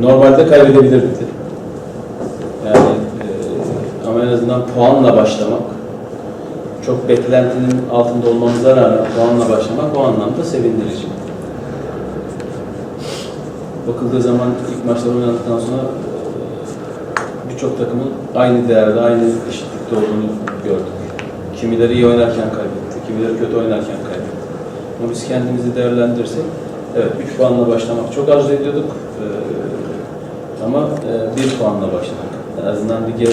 Normalde kaybedebilirdik. Yani e, ama en azından puanla başlamak, çok beklentinin altında olmamıza rağmen puanla başlamak o anlamda sevindirici. Bakıldığı zaman ilk maçlar oynadıktan sonra e, birçok takımın aynı değerde, aynı eşitlikte olduğunu gördük. Kimileri iyi oynarken kaybetti, kimileri kötü oynarken kaybetti. Ama biz kendimizi değerlendirirsek, evet 3 puanla başlamak çok arzu ediyorduk. E, ama e, bir puanla başladık. En azından lige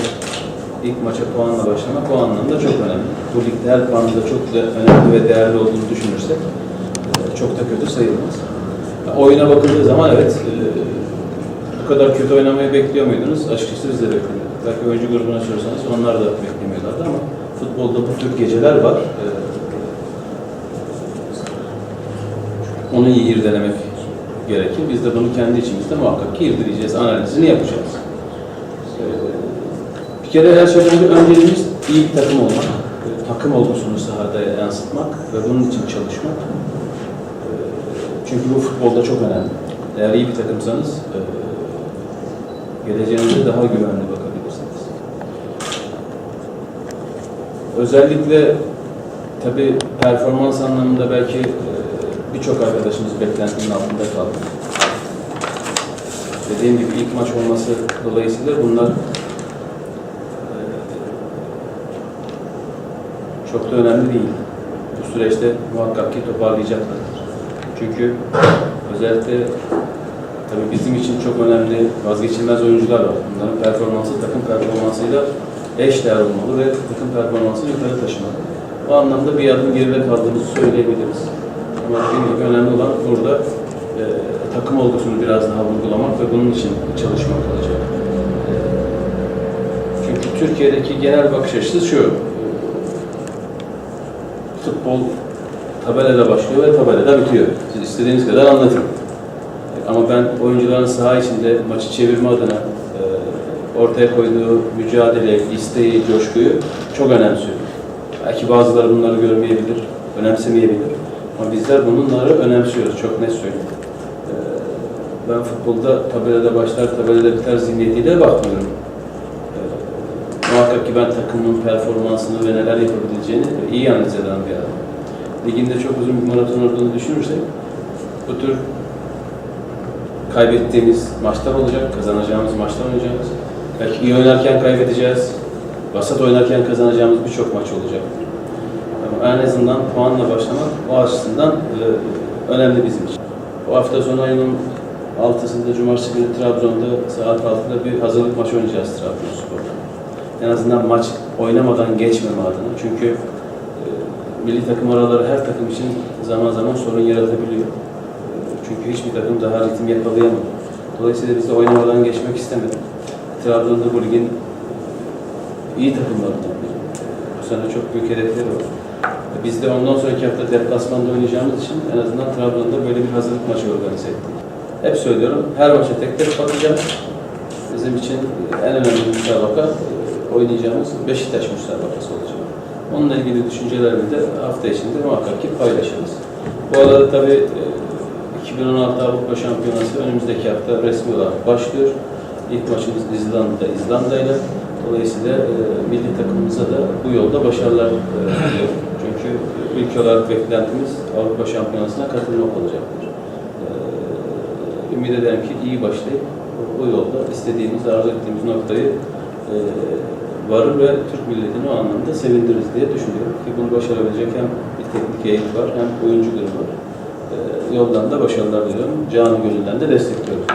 ilk maça puanla başlamak o anlamda çok önemli. Bu ligde her puanın çok önemli ve değerli olduğunu düşünürsek e, çok da kötü sayılmaz. Ya, Oyuna bakıldığı zaman evet e, bu kadar kötü oynamayı bekliyor muydunuz? Açıkçası biz de beklemiyorduk. Belki oyuncu grubuna sorsanız onlar da beklemiyorlardı ama futbolda bu tür geceler var. E, onu iyi irdelemek gerekir. Biz de bunu kendi içimizde muhakkak ki irdeleyeceğiz, analizini yapacağız. Ee, Bir kere her şeyden önce önceliğimiz iyi bir takım olmak, e, takım olgusunu sahada yansıtmak ve bunun için çalışmak. Ee, Çünkü bu futbolda çok önemli. Eğer iyi bir takımsanız e, geleceğinize daha güvenli bakabilirsiniz. Özellikle tabii performans anlamında belki e, birçok arkadaşımız beklentinin altında kaldı. Dediğim gibi ilk maç olması dolayısıyla bunlar e, çok da önemli değil. Bu süreçte muhakkak ki toparlayacaklardır. Çünkü özellikle tabii bizim için çok önemli vazgeçilmez oyuncular var. Bunların performansı takım performansıyla eş değer olmalı ve takım performansını yukarı taşımalı. Bu anlamda bir adım geride kaldığımızı söyleyebiliriz. Ama gibi önemli olan burada e, takım olgusunu biraz daha vurgulamak ve bunun için çalışmak olacak. E, çünkü Türkiye'deki genel bakış açısı şu. Futbol tabelada başlıyor ve tabelada bitiyor. Siz istediğiniz kadar anlatın. Ama ben oyuncuların saha içinde maçı çevirme adına e, ortaya koyduğu mücadele, isteği, coşkuyu çok önemsiyorum. Belki bazıları bunları görmeyebilir, önemsemeyebilir. Ama bizler bunları önemsiyoruz, çok net söyleyeyim. Ee, Ben futbolda tabelada başlar, tabelada biter zihniyetiyle bakmıyorum. Ee, Muhakkak ki ben takımın performansını ve neler yapabileceğini iyi analiz eden bir adam. Liginde çok uzun bir maraton olduğunu düşünürsek, bu tür kaybettiğimiz maçlar olacak, kazanacağımız maçlar oynayacağız. Belki iyi oynarken kaybedeceğiz, vasat oynarken kazanacağımız birçok maç olacak. Ama en azından puanla başlamak o açısından e, önemli bizim için. Bu hafta sonu ayının 6'sında Cumartesi günü Trabzon'da saat 6'da bir hazırlık maçı oynayacağız Trabzonspor'da. En azından maç oynamadan geçmeme adına. Çünkü e, milli takım araları her takım için zaman zaman sorun yaratabiliyor. E, çünkü hiçbir takım daha ritim yakalayamadı. Dolayısıyla biz de oynamadan geçmek istemedik. Trabzon'da bu ligin iyi takımlarından biri. Bu sene çok büyük hedefleri var. Biz de ondan sonraki hafta deplasmanda oynayacağımız için en azından Trabzon'da böyle bir hazırlık maçı organize ettik. Hep söylüyorum, her maça tek tek bakacağız. Bizim için en önemli müsabaka e, oynayacağımız Beşiktaş müsabakası olacak. Onunla ilgili düşüncelerimi de hafta içinde muhakkak ki paylaşırız. Bu arada tabii e, 2016 Avrupa Şampiyonası önümüzdeki hafta resmi olarak başlıyor. İlk maçımız İzlanda'da, İzlanda'yla. Dolayısıyla e, milli takımımıza da bu yolda başarılar e, diliyorum. Çünkü ülke olarak beklentimiz Avrupa Şampiyonası'na katılmak olacaktır. E, ümit ederim ki iyi başlayıp bu yolda istediğimiz, arzu ettiğimiz noktayı e, varır ve Türk milletini o anlamda sevindiririz diye düşünüyorum. Ki bunu başarabilecek hem bir teknik heyet var hem oyuncu grubu var. E, yoldan da başarılar diliyorum. Canı gönülden de destekliyorum.